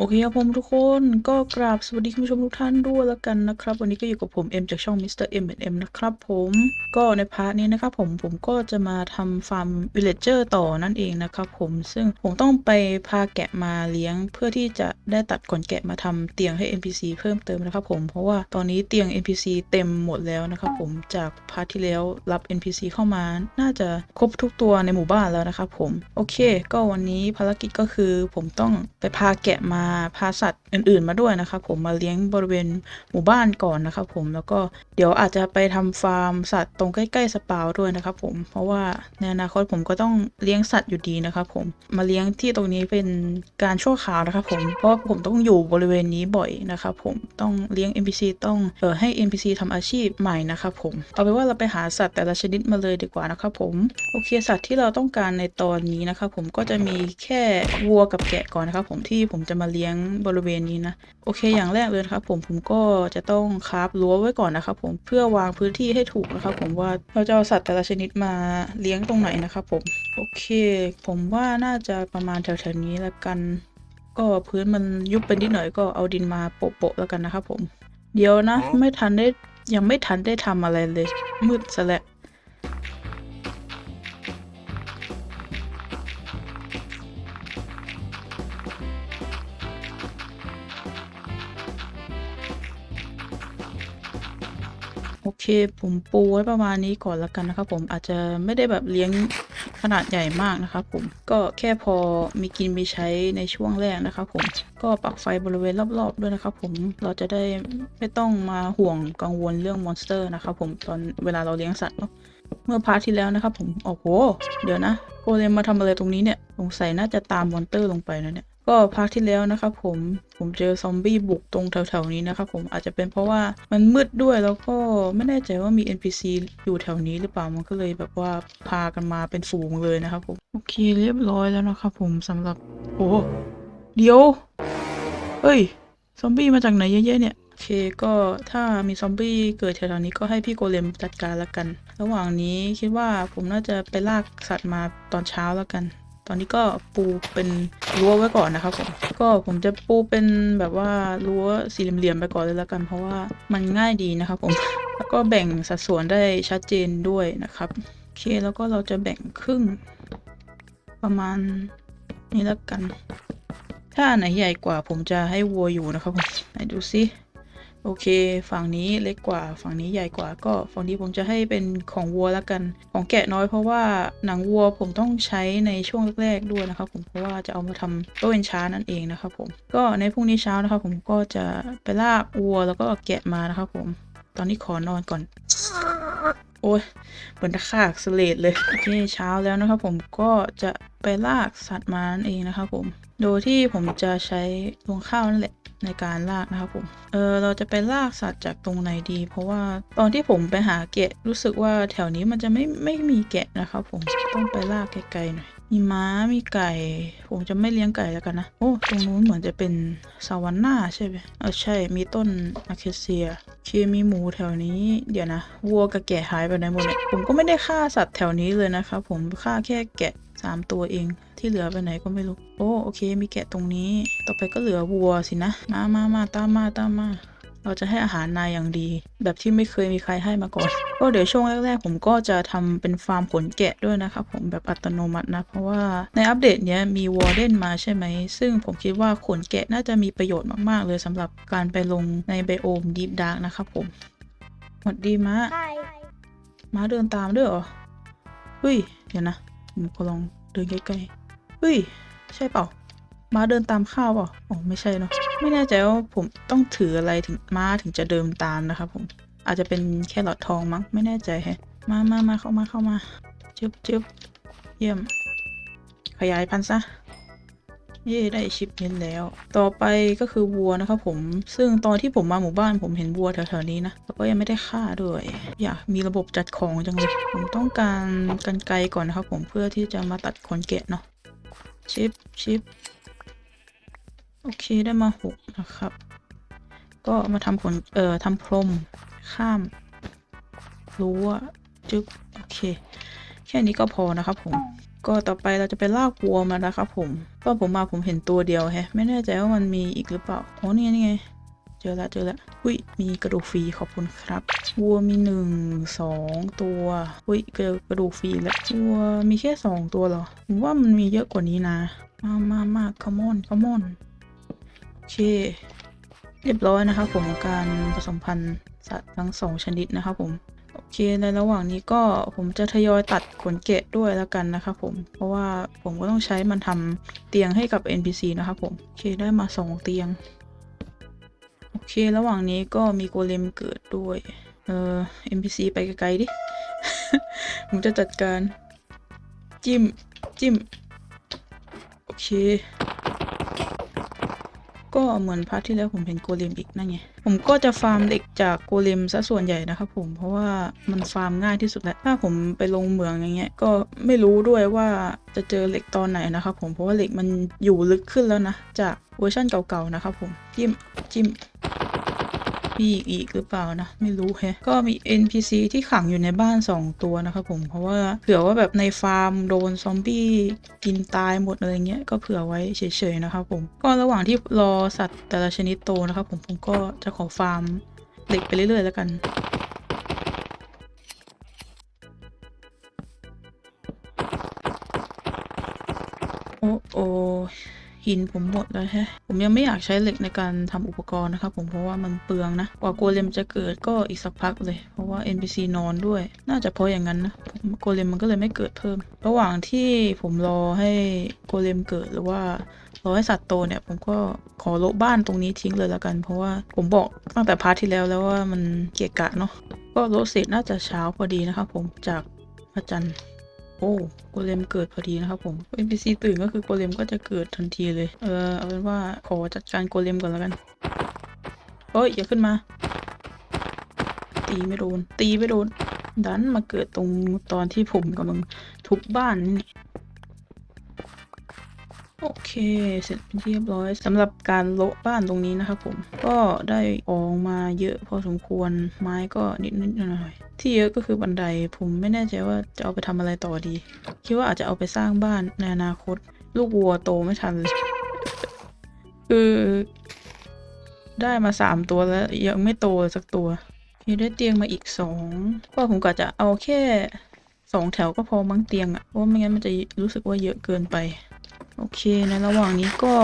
โอเคครับผมทุกคนก็กราบสวัสดีคุณผู้ชมทุกท่านด้วยแล้วกันนะครับ วันนี้ก็อยู่กับผมเอ็มจากช่อง Mr. M M นะครับผมก็ในพาร์ทนี้นะครับผมผมก็จะมาทำฟาร์มวิลเลจเจอร์ต่อนั่นเองนะครับผมซึ่งผมต้องไปพาแกะมาเลี้ยง เพื่อที่จะได้ตัดขนแกะมาทำเตียงให้ NPC เพิ่มเติมนะครับผมเพราะว่าตอนนี้เตียง NPC เต็มหมดแล้วนะครับผมจากพาร์ทที่แล้วรับ NPC เข้ามา น่าจะครบทุกตัวในหมู่บ้านแล้วนะครับผมโอเค ก็วันนี้ภารกิจก็คือผมต้องไปพาแกะมาพาสัต อื่นๆมาด้วยนะครับผมมาเลี้ยงบริเวณหมู่บ้านก่อนนะครับผมแล้วก็เดี๋ยวอาจจะไปทำฟาร์มสัตว์ตรงใกล้ๆสปาวด้วยนะครับผมเพราะว่าในอนาคตผมก็ต้องเลี้ยงสัตว์อยู่ดีนะครับผมมาเลี้ยงที่ตรงนี้เป็นการชั่วคราวนะครับผมเพราะผมต้องอยู่บริเวณนี้บ่อยนะครับผมต้องเลี้ยง NPC ต้องเออให้ NPC ทำอาชีพใหม่นะครับผมเอาเป็นว่าเราไปหาสัตว์แต่ละชนิดมาเลยดีกว่านะครับผมโอเคสัตว์ที่เราต้องการในตอนนี้นะครับผมก็จะมีแค่วัวกับแกะก่อนนะครับผมที่ผมจะมาเลี้ยงบริเวณนี้นะ โอเคอย่างแรกเลยนะครับผมผมก็จะต้องคราฟรั้วไว้ก่อนนะครับผมเพื่อวางพื้นที่ให้ถูกนะครับผมว่าเราจะเอาสัตว์แต่ละชนิดมาเลี้ยงตรงไหนนะครับผมโอเค ผมว่าน่าจะประมาณแถวๆนี้แล้วกัน ก็พื้นมันยุบไปนิดหน่อยก็เอาดินมาโปะๆแล้วกันนะครับผม เดี๋ยวนะ ไม่ทันได้ยังไม่ทันได้ทำอะไรเลย มืดซะแล้ว เคผมปูไว้ประมาณนี้ก่อนแล้วกันนะครับผมอาจจะไม่ได้แบบเลี้ยงขนาดใหญ่มากนะครับผมก็แค่พอมีกินมีใช้ในช่วงแรกนะครับผมก็ปักไฟบริเวณรอบๆด้วยนะครับผมเราจะได้ไม่ต้องมาห่วงกังวลเรื่องมอนสเตอร์นะครับผมตอนเวลาเราเลี้ยงสัตว์เนาะเมื่อพาร์ทที่แล้วนะครับผมโอ้โหเดี๋ยวนะโกเลมมาทำอะไรตรงนี้เนี่ยสงสัยน่าจะตามมอนเตอร์ลงไปนะเนี่ย ก็พาร์ทที่แล้วนะครับผมผมเจอซอมบี้บุกตรงแถวๆนี้นะครับผมอาจจะเป็นเพราะว่ามันมืดด้วยแล้วก็ไม่แน่ใจว่ามี NPC อยู่แถวนี้หรือเปล่ามันก็เลยแบบว่าพากันมาเป็นฝูงเลยนะครับผมโอเคเรียบร้อยแล้วนะครับผมสำหรับโอ้เดี๋ยวเฮ้ยซอมบี้มาจากไหนเยอะๆเนี่ยโอเคก็ถ้ามีซอมบี้เกิดแถวๆนี้ก็ให้พี่โกเลมจัดการแล้วกัน ระหว่างนี้คิดว่าผมน่าจะไปลากสัตว์มาตอนเช้าแล้วกัน อนนี้ก็ปูเป็นรั้วไว้ก่อนนะครับผมก็ผมจะปูเป็นแบบว่ารั้วสี่เหลี่ยมๆไปก่อนเลยล้วกัน เพราะว่ามันง่ายดีนะครับผมแล้วก็แบ่งสัดส่วนได้ชัดเจนด้วยนะครับโอเคแล้วก็เราจะแบ่งครึ่ง ประมาณนี้ล้วกัน ถ้าอันไหนใหญ่กว่าผมจะให้วัวอยู่นะครับผมไหนดูซิ โอเค ฝั่งนี้เล็กกว่า ฝั่งนี้ใหญ่กว่า ก็ฝั่งนี้ผมจะให้เป็นของวัวแล้วกัน ของแกะน้อยเพราะว่าหนังวัวผมต้องใช้ในช่วงแรกๆด้วยนะครับผมเพราะว่าจะเอามาทำโต๊ะเอนชานั่นเองนะครับผม ก็ในพรุ่งนี้เช้านะครับผมก็จะไปลากวัวแล้วก็แกะมานะครับผม ตอนนี้ขอนอนก่อนโอ้ยเหมือนตะขากสเลดเลยโอเคเช้าแล้วนะครับผมก็จะไปลากสัตว์มานั่นเองนะครับผม โดยที่ผมจะใช้รวงข้าวนั่นแหละ ในการลากนะครับผมเออเราจะไปลากสัตว์จากตรงไหนดี เพราะว่าตอนที่ผมไปหาแกะรู้สึกว่าแถวนี้มันจะไม่ไม่มีแกะนะครับผมต้องไปลากไกลๆหน่อยมีม้ามีไก่ ผมจะไม่เลี้ยงไก่แล้วกันนะ โอ้ ตรงนู้นเหมือนจะเป็นซาวาน่าใช่ไหมเออใช่ มีต้นอะเคเซียเคมีหมูแถวนี้ เดี๋ยวนะ วัวกับแกะหายไปไหนหมดเนี่ย ผมก็ไม่ได้ฆ่าสัตว์แถวนี้เลยนะครับผมฆ่าแค่แกะ สามตัวเอง ที่เหลือไปไหนก็ไม่รู้ โอ้โอเค มีแกะตรงนี้ ต่อไปก็เหลือวัวสินะ มามามาตามมาตามมา เราจะให้อาหารนายอย่างดี แบบที่ไม่เคยมีใครให้มาก่อน ก็เดี๋ยวช่วงแรกๆ ผมก็จะทำเป็นฟาร์มขนแกะด้วยนะครับผมแบบอัตโนมัตินะ เพราะว่าในอัปเดตเนี้ยมีวอร์เดนมาใช่ไหม ซึ่งผมคิดว่าขนแกะน่าจะมีประโยชน์มากๆ เลยสำหรับการไปลงในไบโอมดีฟดาร์กนะครับผมหมดดีมะ Hi. ม้าเดินตามด้วยเหรอเฮ้ย เดี๋ยวนะ ผมก็ลองเดินใกล้ๆเฮ้ย ใช่เปล่า ม้าเดินตามข้าวเปล่าอ๋อไม่ใช่เนาะ ไม่แน่ใจว่าผมต้องถืออะไรถึงม้าถึงจะเดินตามนะครับผม อาจจะเป็นแค่หลอดทองมั้ง ไม่แน่ใจแฮะ มามามาเข้ามาเข้ามาจึบจึบเยี่ยม ขยายพันธุ์ซะ เย่ได้ชิปเน้นแล้ว ต่อไปก็คือวัวนะครับผมซึ่งตอนที่ผมมาหมู่บ้านผมเห็นวัวแถวๆนี้นะแล้วก็ยังไม่ได้ฆ่าด้วย อยากมีระบบจัดของจังเลย ผมต้องการกันไกลก่อนนะครับผมเพื่อที่จะมาตัดขนแกะเนาะชิปชิปโอเคได้มาหกนะครับ ก็มาทำขนเอ่อทำพรมข้ามรั้วจึ๊บโอเค แค่นี้ก็พอนะครับผม ก็ต่อไปเราจะไปลากวัวมานะครับผมตอนผมมาผมเห็นตัวเดียวแฮะ ไม่แน่ใจว่ามันมีอีกหรือเปล่าอ๋อนี่นี่ไง เจอละเจอละอุ้ยมีกระดูกฟรีขอบคุณครับ วัวมีหนึ่งสองตัวอุ้ยเจอกระดูกฟรีแล้ววัวมีแค่สองตัวเหรอผมว่ามันมีเยอะกว่านี้นะ มามามาคอมอนคอมอนเคเรียบร้อยนะครับผมการผสมพันธุ์สัตว์ทั้งสองชนิดนะครับผม เคในระหว่างนี้ก็ผมจะทยอยตัดขนแกะด้วยแล้วกันนะครับผม เพราะว่าผมก็ต้องใช้มันทำเตียงให้กับ NPC นะครับผม โอเคได้มาสองเตียง โอเคระหว่างนี้ก็มีโกเลมเกิดด้วย เออ NPC ไปไกลๆดิ ผมจะจัดการ จิ้ม จิ้ม โอเค ก็เหมือนพาร์ทที่แล้วผมเห็นโกเลมอีกนั่นไง ผมก็จะฟาร์มเหล็กจากโกเลมซะส่วนใหญ่นะครับผม เพราะว่ามันฟาร์มง่ายที่สุดแล้ว ถ้าผมไปลงเหมืองอย่างเงี้ย ก็ไม่รู้ด้วยว่าจะเจอเหล็กตอนไหนนะครับผม เพราะว่าเหล็กมันอยู่ลึกขึ้นแล้วนะ จากเวอร์ชันเก่าๆนะครับผม จิ้ม จิ้ม มีอีกอีกหรือเปล่านะ ไม่รู้แฮะก็มี NPC ที่ขังอยู่ในบ้าน 2 ตัวนะครับผมเพราะว่าเผื่อว่าแบบในฟาร์มโดนซอมบี้กินตายหมดอะไรเงี้ยก็เผื่อไว้เฉยๆนะครับผมก็ระหว่างที่รอสัตว์แต่ละชนิดโตนะครับผมผมก็จะขอฟาร์มเหล็กไปเรื่อยๆแล้วกันโอ้โอ หินผมหมดแล้วแฮะ ผมยังไม่อยากใช้เหล็กในการทำอุปกรณ์นะครับผมเพราะว่ามันเปลืองนะ กว่าโกเลมจะเกิดก็อีกสักพักเลย เพราะว่า NPC นอนด้วย น่าจะเพราะอย่างนั้นนะโกเลมมันก็เลยไม่เกิดเพิ่ม ระหว่างที่ผมรอให้โกเลมเกิดหรือว่ารอให้สัตว์โตเนี่ยผมก็ขอโละบ้านตรงนี้ทิ้งเลยแล้วกัน เพราะว่าผมบอกตั้งแต่พาร์ทที่แล้วแล้วว่ามันเกะกะเนาะก็โละเสร็จน่าจะเช้าพอดีนะครับผมจากพระจันทร์ โอ้โกเลมเกิดพอดีนะครับผม NPC ตื่นก็คือโกเลมก็จะเกิดทันทีเลย เออเอาเป็นว่าขอจัดการโกเลมก่อนแล้วกันเฮ้ยอย่าขึ้นมา ตีไม่โดน ตีไม่โดน ดันมาเกิดตรงตอนที่ผมกำลังทุบบ้านนี่ โอเคเสร็จเป็นที่เรียบร้อยสำหรับการโละบ้านตรงนี้นะครับผมก็ได้ออกมาเยอะพอสมควรไม้ก็นิดนิดหน่อยๆที่เยอะก็คือบันไดผมไม่แน่ใจว่าจะเอาไปทำอะไรต่อดี คิดว่าอาจจะเอาไปสร้างบ้านในอนาคต ลูกวัวโตไม่ทันเลยคือได้มาสามตัวแล้ว ยังไม่โตสักตัวมีได้เตียงมาอีกสองก็ผมก็จะเอาแค่สองแถวก็พอมั้งเตียงอะ่ะเพราะไม่งั้นมันจะรู้สึกว่าเยอะเกินไป โอเคในระหว่างนี้ก็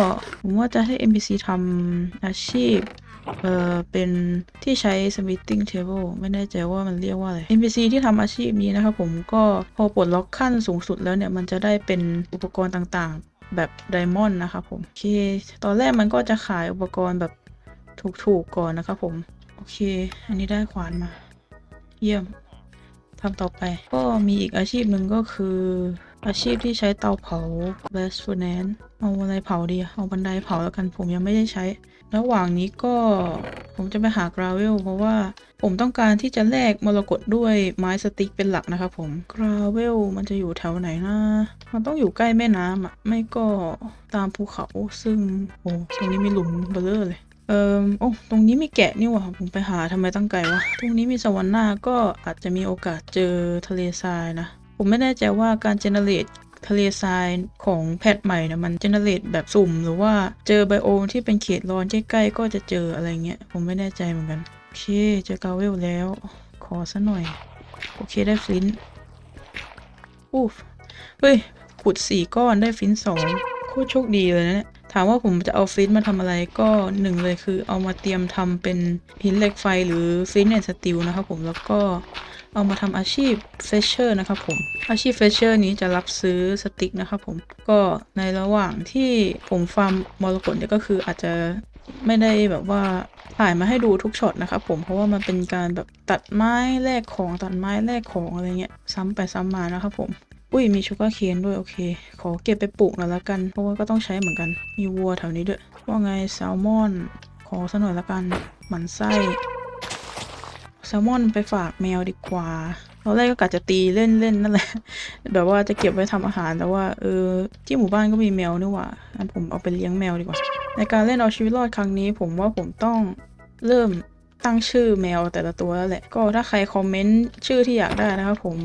ผมว่าจะให้ NPC ทำอาชีพเอ่อเป็นที่ใช้ smithing table ไม่แน่ใจว่ามันเรียกว่าอะไร NPC ที่ทำอาชีพนี้นะครับผมก็พอปลดล็อกขั้นสูงสุดแล้วเนี่ย มันจะได้เป็นอุปกรณ์ต่างๆ แบบไดมอนด์นะครับผมโอเค ตอนแรกมันก็จะขายอุปกรณ์แบบถูกๆก่อนนะครับผม โอเค อันนี้ได้ขวานมา เยี่ยมทำต่อไป ก็มีอีกอาชีพหนึ่งก็คือ อาชีพที่ใช้เตาเผา blast furnace เอาอะไรเผาดีอะเอาบันไดเผาแล้วกันผมยังไม่ได้ใช้ ระหว่างนี้ก็ผมจะไปหากราเวลเพราะว่าผมต้องการที่จะแลกมรกตด้วยไม้สติ๊กเป็นหลักนะครับผมกราเวลมันจะอยู่แถวไหนนะ มันต้องอยู่ใกล้แม่น้ำอะ ไม่ก็ตามภูเขาซึ่งโอ้ตรงนี้มีหลุมเบลเลอร์เลยเอ่อโอ้ตรงนี้มีแกะนี่หว่าผมไปหาทำไมตั้งไกลวะ ตรงนี้มีสวรรค์หน้าก็อาจจะมีโอกาสเจอทะเลทรายนะ ผมไม่แน่ใจว่าการเจเนเรตทะเลทรายของแพทใหม่นี่ยมันเจเนเรตแบบสุ่ม หรือว่าเจอไบโอมที่เป็นเขตร้อนใกล้ๆก็จะเจออะไรเงี้ย ผมไม่แน่ใจเหมือนกัน โอเค เจอกาเวลแล้ว ขอซะหน่อย โอเคได้ฟลินอู้เฮ้ย ขุดสี่ก้อนได้ฟลินสองโคตรโชคดีเลยนะเนี่ยถามว่าผมจะเอาฟินมาทำอะไรก็หนึ่งเลยคือเอามาเตรียมทำเป็นหินเหล็กไฟหรือฟินแอนสติลนะครับผมแล้วก็ เอามาทำอาชีพเฟชเชอร์นะครับผมอาชีพเฟชเชอร์นี้จะรับซื้อสติ๊กนะครับผมก็ในระหว่างที่ผมฟาร์มมรกตเนี่ยก็คืออาจจะไม่ได้แบบว่าถ่ายมาให้ดูทุกช็อตนะครับผมเพราะว่ามันเป็นการแบบตัดไม้แลกของตัดไม้แลกของอะไรเงี้ยซ้ำไปซ้ำมานะครับผมอุ้ยมีชูการ์เคนด้วยโอเค ขอเก็บไปปลูกหน่อยละกัน เพราะว่าก็ต้องใช้เหมือนกันมีวัวแถวนี้ด้วยว่าไงแซลมอน ขอสักหน่อยละกันหมันไส้ แซลมอนไปฝากแมวดีกว่าตอนแรกก็กะจะตีเล่นๆนนั่นแหละ แบบว่าจะเก็บไว้ทำอาหารแต่ว่าเออที่หมู่บ้านก็มีแมวนี่หว่างั้นผมเอาไปเลี้ยงแมวดีกว่า ในการเล่นเอาชีวิตรอดครั้งนี้ ผมว่าผมต้องเริ่มตั้งชื่อแมวแต่ละตัวแล้วแหละ ก็ถ้าใครคอมเมนต์ชื่อที่อยากได้นะครับผม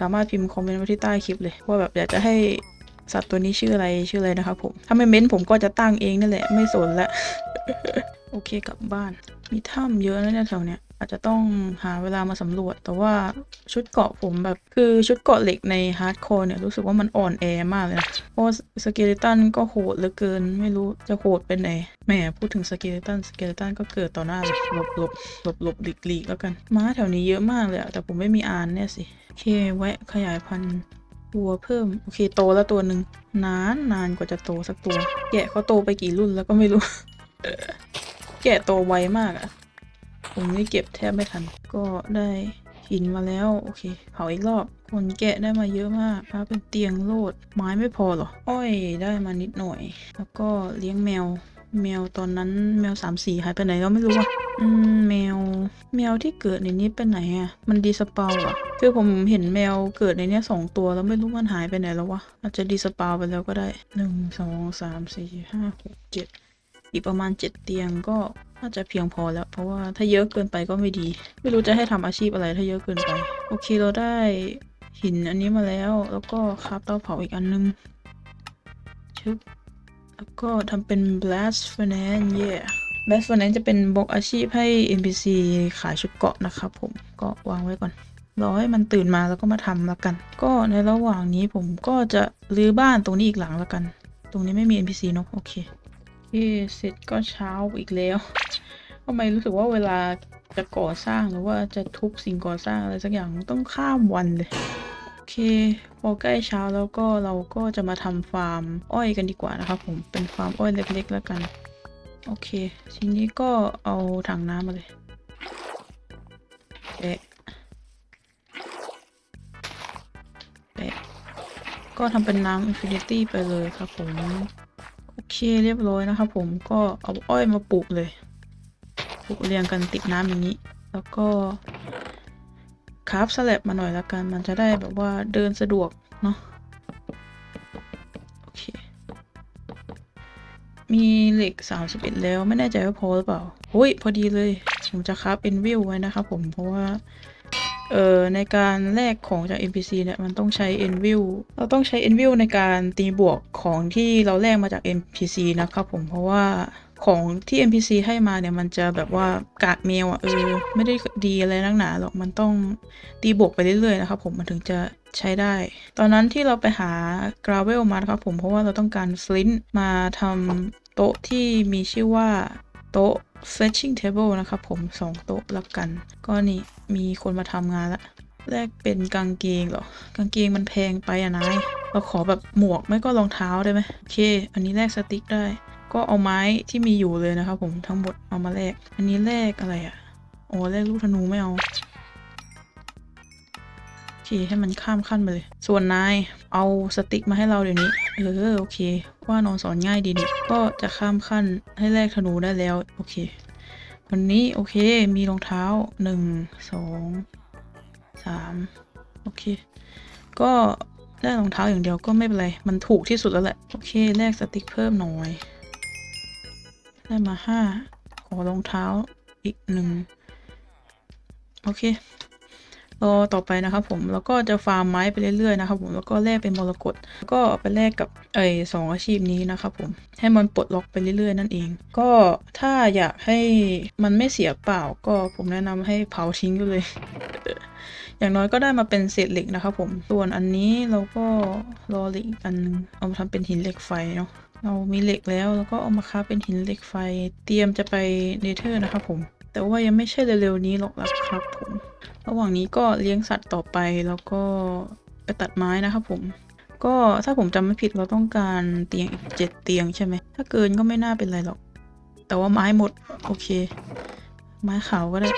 สามารถพิมพ์คอมเมนต์ไว้ที่ใต้คลิปเลย ว่าแบบอยากจะให้สัตว์ตัวนี้ชื่ออะไรชื่ออะไรนะครับผมถ้าไม่เม้นผมก็จะตั้งเองนั่นแหละไม่สนละโอเคกลับบ้าน มีถ้ำเยอะนะเนี่ยแถวเนี้ย อาจจะต้องหาเวลามาสำรวจ แต่ว่าชุดเกาะผมแบบ คือชุดเกาะเหล็กในฮาร์ดคอร์เนี่ย รู้สึกว่ามันอ่อนแอมากเลยนะเพราะสเกเลตันก็โหดเหลือเกิน ไม่รู้จะโหดเป็นไหนแหมพูดถึงสเกเลตันสเกเลตันก็เกิดต่อหน้าเลยหลบหลบหลบหลบหลีกหลีกแล้วกันม้าแถวนี้เยอะมากเลยอะแต่ผมไม่มีอานเนี่ยสิโอเคแวะขยายพันธุ์ตัวเพิ่ม โอเคโตแล้วตัวหนึ่งนานนานกว่าจะโตสักตัว แกะเขาโตไปกี่รุ่นแล้วก็ไม่รู้ แกะโตไวมากอะ ผมนี่เก็บแทบไม่ทัน ก็ได้หินมาแล้ว โอเค เผาอีกรอบคนแกะได้มาเยอะมากพาเป็นเตียงโลด ไม้ไม่พอหรอ อ้อยได้มานิดหน่อย แล้วก็เลี้ยงแมว แมวตอนนั้นแมวสามสี่หายไปไหนก็ไม่รู้อะอืมแมว แมวที่เกิดในนี้ไปไหนอะมันดีสปาวอะคือผมเห็นแมวเกิดในเนี้ยสองตัวแล้วไม่รู้มันหายไปไหนแล้ววะอาจจะดีสปาวไปแล้วก็ได้หนึ่งสองสามสี่ห้าหกเจ็ด อีกประมาณเจ็ดเตียงก็น่าจะเพียงพอแล้ว เพราะว่าถ้าเยอะเกินไปก็ไม่ดี ไม่รู้จะให้ทำอาชีพอะไรถ้าเยอะเกินไป โอเคเราได้หินอันนี้มาแล้ว แล้วก็คราฟเตาเผาอีกอันนึงชึบแล้วก็ทำเป็น blast furnace yeah blast furnace จะเป็นบล็อกอาชีพให้ NPC ขายชุดเกาะนะครับผมก็วางไว้ก่อนรอให้มันตื่นมาแล้วก็มาทำละกัน ก็ในระหว่างนี้ผมก็จะรื้อบ้านตรงนี้อีกหลังละกัน ตรงนี้ไม่มี NPC เนอะโอเค ที่เสร็จก็เช้าอีกแล้วทำไมรู้สึกว่าเวลาจะก่อสร้างหรือว่าจะทุบสิ่งก่อสร้างอะไรสักอย่างต้องข้ามวันเลยโอเค พอใกล้เช้าแล้วก็เราก็จะมาทำฟาร์มอ้อยกันดีกว่านะครับผมเป็นฟาร์มอ้อยเล็กๆแล้วกัน โอเค ทีนี้ก็เอาถังน้ำมาเลยแปะแปะก็ทำเป็นน้ำอินฟินิตี้ไปเลยครับผม โอเคเรียบร้อยนะครับผมก็เอาอ้อยมาปลูกเลยปลูกเรียงกันติดน้ำอย่างนี้ แล้วก็คราฟสลับมาหน่อยละกัน มันจะได้แบบว่าเดินสะดวกเนาะโอเค มีเหล็ก 31 แล้วไม่แน่ใจว่าพอหรือเปล่าโอ้ยพอดีเลย ผมจะคราฟเป็นวิวไว้นะครับผมเพราะว่า เอ่อในการแลกของจาก NPC เนี่ยมันต้องใช้ Envil เราต้องใช้ Envil ในการตีบวกของที่เราแลกมาจาก NPC นะครับผมเพราะว่าของที่ NPC ให้มาเนี่ยมันจะแบบว่ากากเมลอะเออไม่ได้ดีอะไรนักหนาหรอกมันต้องตีบวกไปเรื่อยๆนะครับผมมันถึงจะใช้ได้ ตอนนั้นที่เราไปหากราเวลมานะครับผมเพราะว่าเราต้องการฟลินต์มาทำโต๊ะที่มีชื่อว่า โต๊ะ fetching table นะครับผมสองโต๊ะแล้วกัน ก็นี่มีคนมาทำงานละแรกเป็นกางเกงเหรอ กางเกงมันแพงไปอะนายเราขอแบบหมวกไม่ก็รองเท้าได้ไหมโอเค อันนี้แลกสติ๊กได้ ก็เอาไม้ที่มีอยู่เลยนะครับผมทั้งหมดเอามาแลก อันนี้แลกอะไรอะโอ้แลกลูกธนูไม่เอา เคให้มันข้ามขั้นไปเลย ส่วนนายเอาสติ๊กมาให้เราเดี๋ยวนี้ เออโอเค ว่านอนสอนง่ายดีนี่ก็จะข้ามขั้นให้แลกธนูได้แล้ว โอเค วันนี้โอเคมีรองเท้าหนึ่งสองสามโอเค ก็แลกรองเท้าอย่างเดียวก็ไม่เป็นไร มันถูกที่สุดแล้วแหละ โอเคแลกสติ๊กเพิ่มหน่อย ได้มาห้าขอรองเท้าอีกหนึ่งโอเค รอต่อไปนะครับผมแล้วก็จะฟาร์มไม้ไปเรื่อยๆนะครับผมแล้วก็แลกเป็นมรกตแล้วก็ไปแลกกับไอ้สองอาชีพนี้นะครับผมให้มันปลดล็อกไปเรื่อยๆ นั่นเอง ก็ถ้าอยากให้มันไม่เสียเปล่าก็ผมแนะนำให้เผาทิ้งไปเลย อย่างน้อยก็ได้มาเป็นเศษเหล็กนะครับผมส่วนอันนี้เราก็รอเหล็กอีกอันนึงเอามาทำเป็นหินเหล็กไฟเนาะเรามีเหล็กแล้วแล้วก็เอามาค้าเป็นหินเหล็กไฟเตรียมจะไปเนเธอร์นะครับผม แต่ว่ายังไม่ใช่เร็วๆนี้หรอกนะครับผม ระหว่างนี้ก็เลี้ยงสัตว์ต่อไปแล้วก็ไปตัดไม้นะครับผม ก็ถ้าผมจำไม่ผิดเราต้องการเตียงอีกเจ็ดเตียงใช่ไหม ถ้าเกินก็ไม่น่าเป็นไรหรอก แต่ว่าไม้หมด โอเค ไม้ขาวก็ได้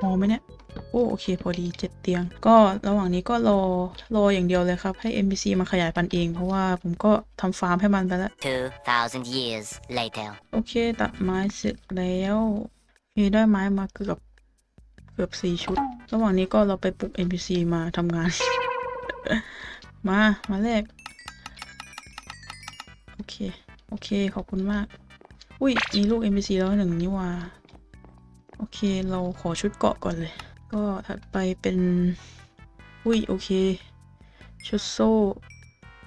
พอไหมเนี่ยโอ้โอเค พอดีเจ็ดเตียง ก็ระหว่างนี้ก็รอรออย่างเดียวเลยครับ ให้ NPC มาขยายพันธุ์เอง เพราะว่าผมก็ทำฟาร์มให้มันไปแล้ว2,000 years later. โอเค ตัดไม้เสร็จแล้ว มีได้ไม้มาเกือบ เกือบสี่ชุด ระหว่างนี้ก็เราไปปลุก NPC มาทำงาน มา มาแรก โอเค โอเค ขอบคุณมาก อุ้ย มีลูก NPC แล้วหนึ่งนี่ว่า โอเค เราขอชุดเกาะก่อนเลย ก็ถัดไปเป็น อุ้ย โอเค ชุดโซ่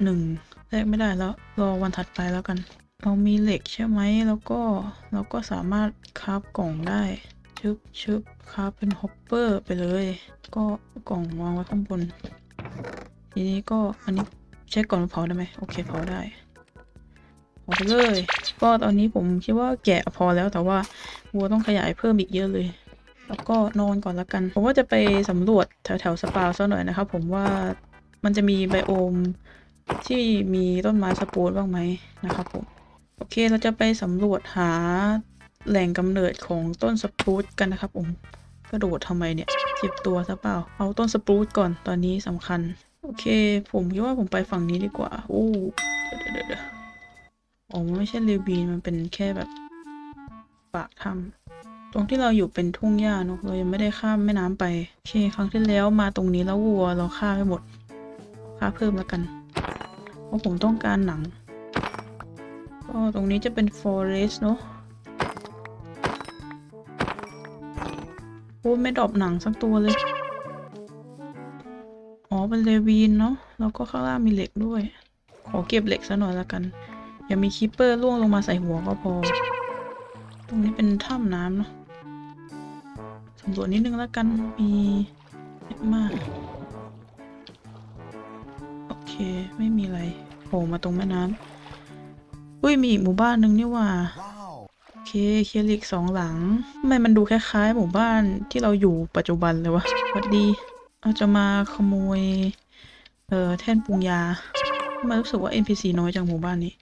หนึ่งแลกไม่ได้แล้ว รอวันถัดไปแล้วกัน เรามีเหล็กใช่ไหมแล้วก็เราก็สามารถคราฟกล่องได้ชึบชึบคราฟเป็นฮอปเปอร์ไปเลย ก็กล่องวางไว้ข้างบน ทีนี้ก็อันนี้ใช้ก่อนเผาได้ไหมโอเคเผาได้เผาไปเลย ก็ตอนนี้ผมคิดว่าแกะพอแล้วแต่ว่าวัวต้องขยายเพิ่มอีกเยอะเลย แล้วก็นอนก่อนละกัน ผมว่าจะไปสำรวจแถวแถวสปาซะหน่อยนะครับผมว่ามันจะมีไบโอมที่มีต้นไม้สปูนบ้างไหมนะครับผม โอเคเราจะไปสำรวจหาแหล่งกำเนิดของต้นสปรูตกันนะครับผมกระโดดทำไมเนี่ยเจ็บตัวซะเปล่า เอาต้นสปรูตก่อนตอนนี้สำคัญ โอเค ผมคิดว่าผมไปฝั่งนี้ดีกว่าโอ้เดี๋ยวเดี๋ยวเดี๋ยวอ๋อมันไม่ใช่เรบีนมันเป็นแค่แบบปากถ้ำตรงที่เราอยู่เป็นทุ่งหญ้าเนอะเรายังไม่ได้ข้ามแม่น้ำไปโอเค ครั้งที่แล้วมาตรงนี้แล้ววัวเราฆ่าไปหมดฆ่าเพิ่มแล้วกันเพราะผมต้องการหนัง ก็ตรงนี้จะเป็น forest เนอะโอ้ไม่ดอปหนังสักตัวเลย อ๋อ เป็นเลวีนเนาะ แล้วก็ข้างล่างมีเหล็กด้วย ขอเก็บเหล็กซะหน่อยละกัน อย่ามีคีปเปอร์ล่วงลงมาใส่หัวก็พอ ตรงนี้เป็นถ้ำน้ำเนาะสำรวจนิดนึงแล้วกัน มีเยอะมาก โอเค ไม่มีอะไรโผล่มาตรงแม่น้ำ อุ้ยมีอีกหมู่บ้านหนึ่งนี่ว่าโอเคเคลียร์เหล็กสองหลังทำไมมันดูคล้ายๆ หมู่บ้านที่เราอยู่ปัจจุบันเลยวะสวัสดีเราจะมาขโมย เอ่อแท่นปรุงยาทำไมรู้สึกว่า NPC น้อยจังหมู่บ้านนี้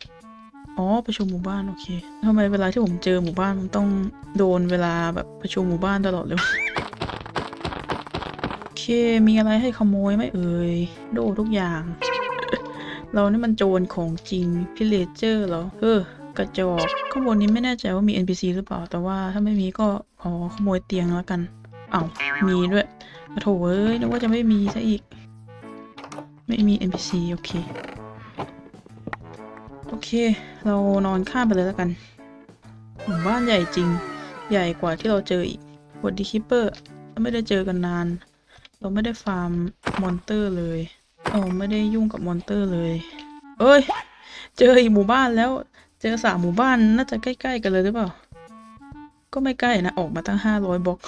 อ๋อประชุมหมู่บ้านโอเคทำไมเวลาที่ผมเจอหมู่บ้านมันต้องโดนเวลาแบบประชุมหมู่บ้านตลอดเลยวะโอเคมีอะไรให้ขโมยไหมเอ่ยโดทุกอย่าง เรานี่มันโจรของจริงพิเลเจอร์เหรอเออกระจอกข้างบนนี้ไม่แน่ใจว่ามี NPC หรือเปล่า แต่ว่าถ้าไม่มีก็ขอขโมยเตียงแล้วกันเอ้ามีด้วยโถเอ้ยนึกว่าจะไม่มีซะอีก ไม่มี NPC โอเค โอเค เรานอนข้ามไปเลยแล้วกันหมู่บ้านใหญ่จริง ใหญ่กว่าที่เราเจออีกวดดีคิปเปอร์ ไม่ได้เจอกันนาน เราไม่ได้ฟาร์มมอนเตอร์เลย เราไม่ได้ยุ่งกับมอนเตอร์เลย เอ้ย เจออีกหมู่บ้านแล้ว เจอสามหมู่บ้านน่าจะใกล้ๆกันเลยหรือเปล่า ก็ไม่ใกล้นะ ออกมาตั้งห้าร้อยบล็อก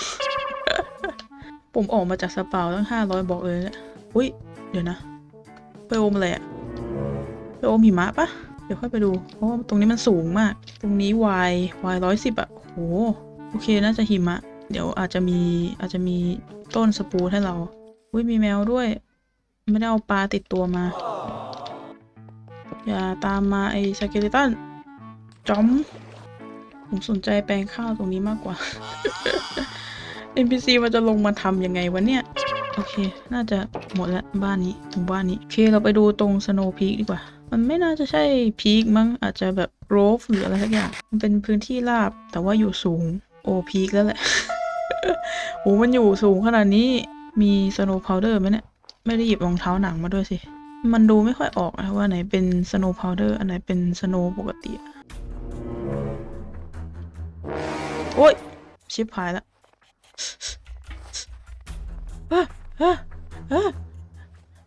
ผมออกมาจากสปาวตั้งห้าร้อยบล็อกเลยเลยอุ้ย เดี๋ยวนะ ไปโอมอะไรอะไปโอมหิมะปะเดี๋ยวค่อยไปดู เพราะว่าตรงนี้มันสูงมาก ตรงนี้ y y ร้อยสิบอะโห โอเค น่าจะหิมะ เดี๋ยวอาจจะมีอาจจะมีต้นสปูให้เรา อุ้ยมีแมวด้วย ไม่ได้เอาปลาติดตัวมา อย่าตามมาไอ้สเกเลตันจอม ผมสนใจแปลงข้าวตรงนี้มากกว่า NPC มันจะลงมาทำยังไงวะเนี่ย โอเค น่าจะหมดล้วบ้านนี้หมู่บ้านนี้ โอเค เราไปดูตรงสโนว์พีคดีกว่า มันไม่น่าจะใช่พีคมั้งอาจจะแบบโรฟหรืออะไรสักอย่าง มันเป็นพื้นที่ราบ แต่ว่าอยู่สูงโอพีคแล้วแหละโอ้มันอยู่สูงขนาดนี้มีสโนว์พาวเดอร์ไหมเนี่ย ไม่ได้หยิบรองเท้าหนังมาด้วยสิ มันดูไม่ค่อยออกนะว่าไหนเป็นสโนว์พาวเดอร์อันไหนเป็นสโนว์ปกติ โอ้ย ชิบหายละอ้อเอ้อเอ้อ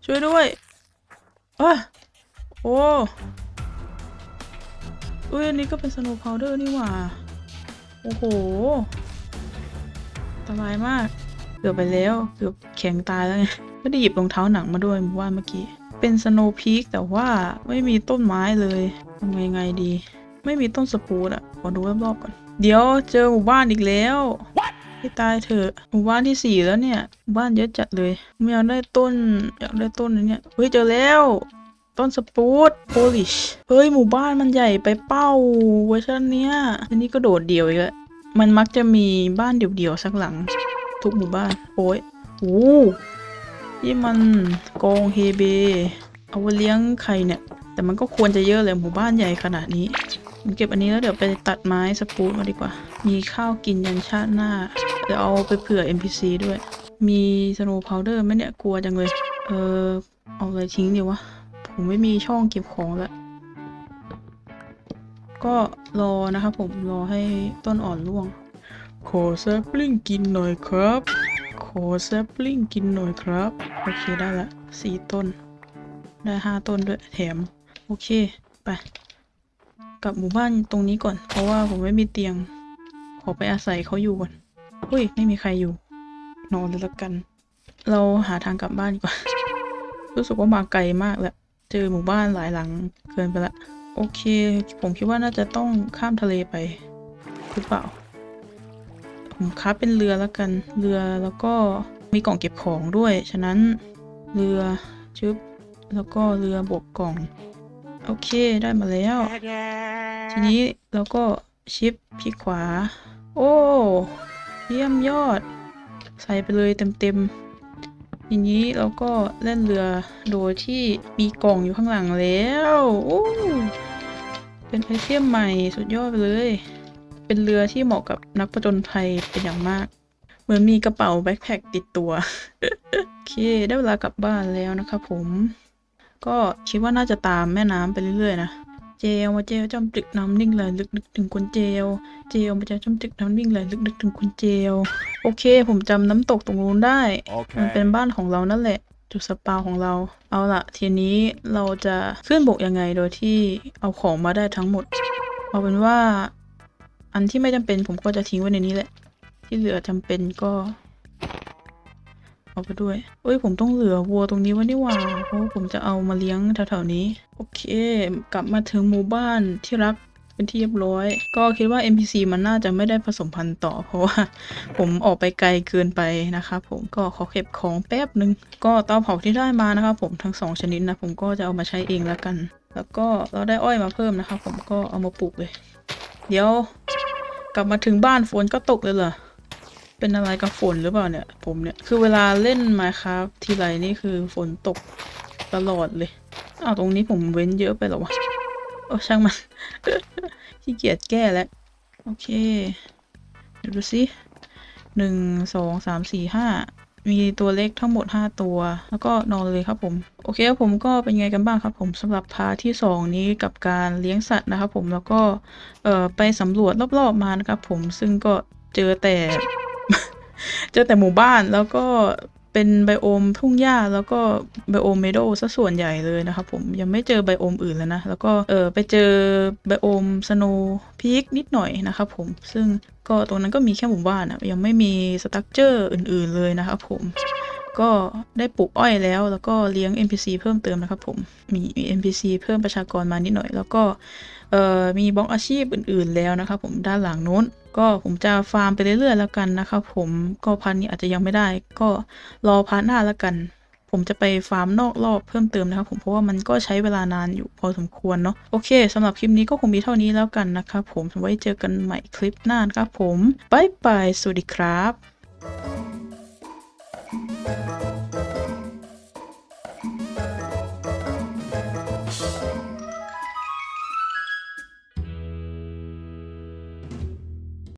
ช่วยด้วยอ้อโอ้อุ้ยอันนี้ก็เป็นสโนว์พาวเดอร์นี่หว่า โอ้โหอันตรายมาก เกือบไปแล้ว เกือบแข็งตายแล้วไง ไม่ได้หยิบรองเท้าหนังมาด้วยเมื่อวานเมื่อกี้ เป็นสโนว์พีคแต่ว่าไม่มีต้นไม้เลยทำไงไงดี ไม่มีต้นสปรูตอะขอดูรอบๆก่อน เดี๋ยวเจอหมู่บ้านอีกแล้วให้ตายเถอะหมู่บ้านที่สี่แล้วเนี่ยหมู่บ้านเยอะจัดเลยไม่อยากได้ต้นอยากได้ต้นอันเนี้ยเฮ้ยเจอแล้วต้นสปรูตโพลิชเฮ้ยหมู่บ้านมันใหญ่ไปเป้าเวอร์ชันเนี้ยอันนี้ก็โดดเดี่ยวอีกแล้วมันมักจะมีบ้านเดี่ยวๆสักหลัง ทุกหมู่บ้านโอ้ยโอ้ ยี่มันกองเฮเบ เอาไว้เลี้ยงใครเนี่ย แต่มันก็ควรจะเยอะเลยหมู่บ้านใหญ่ขนาดนี้ผมเก็บอันนี้แล้วเดี๋ยวไปตัดไม้สปรูตมาดีกว่า มีข้าวกินยันชาติหน้า เดี๋ยวเอาไปเผื่อ NPC ด้วย มีสโนว์พาวเดอร์ไหมเนี่ยกลัวจังเลย เออเอาอะไรทิ้งดีวะ ผมไม่มีช่องเก็บของล้วก็รอนะครับผมรอให้ต้นอ่อนร่วง ขอแซปลิงกินหน่อยครับ ขอแซปลิงกินหน่อยครับ โอเคได้ละสี่ต้น ได้ห้าต้นด้วยแถม โอเค ไป กลับหมู่บ้านตรงนี้ก่อน เพราะว่าผมไม่มีเตียง ขอไปอาศัยเขาอยู่ก่อนอุ้ย ไม่มีใครอยู่ นอนเลยละกัน เราหาทางกลับบ้านดีกว่า รู้สึกว่ามาไกลมากแล้วเจอหมู่บ้านหลายหลังเกินไปละ โอเค ผมคิดว่าน่าจะต้องข้ามทะเลไปหรือเปล่า ผมค้าเป็นเรือแล้วกัน เรือแล้วก็ มีกล่องเก็บของด้วย ฉะนั้นเรือชึบแล้วก็เรือบวกกล่อง โอเคได้มาแล้ว ทีนี้เราก็ชิปพลิกขวา โอ้เยี่ยมยอด ใส่ไปเลยเต็มๆทีนี้เราก็เล่นเรือโดยที่มีกล่องอยู่ข้างหลังแล้วโอ้เป็นไอเทมใหม่สุดยอดไปเลย เป็นเรือที่เหมาะกับนักผจญภัยเป็นอย่างมาก เหมือนมีกระเป๋าแบ็คแพคติดตัว โอเค ได้เวลากลับบ้านแล้วนะครับผม ก็คิดว่าน่าจะตามแม่น้ำไปเรื่อยๆนะ เจลมาเจลจำตึกน้ำนิ่งไหลลึกนึกถึงคุณเจล เจลมาเจลจำตึกน้ำนิ่งไหลลึกนึกถึงคุณเจล โอเค ผมจำน้ำตกตรงนู้นได้ มันเป็น Okay. บ้านของเรานั่นแหละ จุดสปาของเรา เอาละทีนี้เราจะขึ้นบกยังไงโดยที่เอาของมาได้ทั้งหมด เอาเป็นว่าอันที่ไม่จำเป็นผมก็จะทิ้งไว้ในนี้แหละ ที่เหลือจำเป็นก็ เอาไปด้วยเอ้ย ผมต้องเหลือวัวตรงนี้ไว้นี่หว่าเพราะผมจะเอามาเลี้ยงแถวๆนี้ โอเค กลับมาถึงหมู่บ้านที่รักเป็นที่เรียบร้อย ก็คิดว่า NPC มันน่าจะไม่ได้ผสมพันธุ์ต่อ เพราะว่าผมออกไปไกลเกินไปนะครับผมก็ขอเก็บของแป๊บหนึ่งก็เตาเผาที่ได้มานะครับผมทั้งสองชนิดนะ ผมก็จะเอามาใช้เองแล้วกัน แล้วก็เราได้อ้อยมาเพิ่มนะครับผมก็เอามาปลูกเลย เดี๋ยว กลับมาถึงบ้านฝนก็ตกเลยเหรอ เป็นอะไรกับฝนหรือเปล่าเนี่ย ผมเนี่ย คือเวลาเล่นมาครับทีไรนี่คือฝนตกตลอดเลยอ้าวตรงนี้ผมเว้นเยอะไปหรอวะโอ้ช่างมันขี้เกียจแก้แล้ว โอเคเดี๋ยวดูสิหนึ่งสองสามสี่ห้ามีตัวเล็กทั้งหมด 5 ตัว แล้วก็นอนเลยครับผม โอเคครับผมก็เป็นไงกันบ้างครับผมสำหรับพาที่ 2 นี้กับการเลี้ยงสัตว์นะครับผมแล้วก็ไปสำรวจรอบๆมานะครับผมซึ่งก็เจอแต่ เจอแต่หมู่บ้านแล้วก็เป็นไบโอมทุ่งหญ้าแล้วก็ไบโอมเมโดซะส่วนใหญ่เลยนะครับผมยังไม่เจอไบโอมอื่นแล้วนะ แล้วก็เออไปเจอไบโอมสโนพีกนิดหน่อยนะครับผมซึ่งก็ตรงนั้นก็มีแค่หมู่บ้านอะยังไม่มีสตั๊กเจอร์อื่น ๆเลยนะครับผม ก็ได้ปลูกอ้อยแล้ว แล้วก็เลี้ยง NPC เพิ่มเติมนะครับผมมีมี NPC เพิ่มประชากรมานิดหน่อย แล้วก็เอ่อมีบล็อกอาชีพอื่นๆแล้วนะครับผมด้านหลังโน้น ก็ผมจะฟาร์มไปเรื่อยๆแล้วกันนะครับผมก็พันนี้อาจจะยังไม่ได้ ก็รอพาร์ทหน้าแล้วกัน ผมจะไปฟาร์มนอกรอบเพิ่มเติมนะครับผมเพราะว่ามันก็ใช้เวลานานอยู่พอสมควรเนาะโอเคสำหรับคลิปนี้ก็คงมีเท่านี้แล้วกันนะครับผมไว้เจอกันใหม่คลิปหน้านครับผมบายบายสวัสดีครับ Música